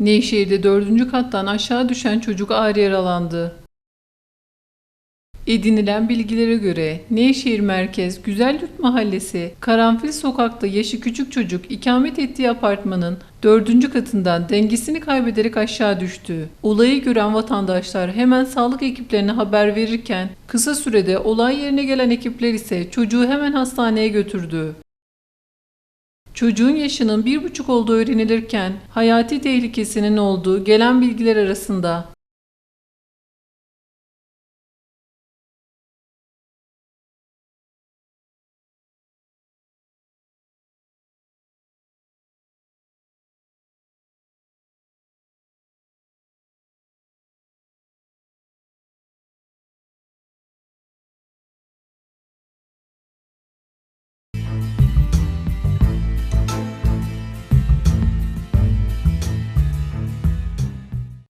Nevşehir'de dördüncü kattan aşağı düşen çocuk ağır yaralandı. Edinilen bilgilere göre Nevşehir Merkez Güzelyurt Mahallesi Karanfil Sokak'ta yaşı küçük çocuk ikamet ettiği apartmanın dördüncü katından dengesini kaybederek aşağı düştü. Olayı gören vatandaşlar hemen sağlık ekiplerine haber verirken kısa sürede olay yerine gelen ekipler ise çocuğu hemen hastaneye götürdü. Çocuğun yaşının bir buçuk olduğu öğrenilirken hayati tehlikesinin olduğu gelen bilgiler arasında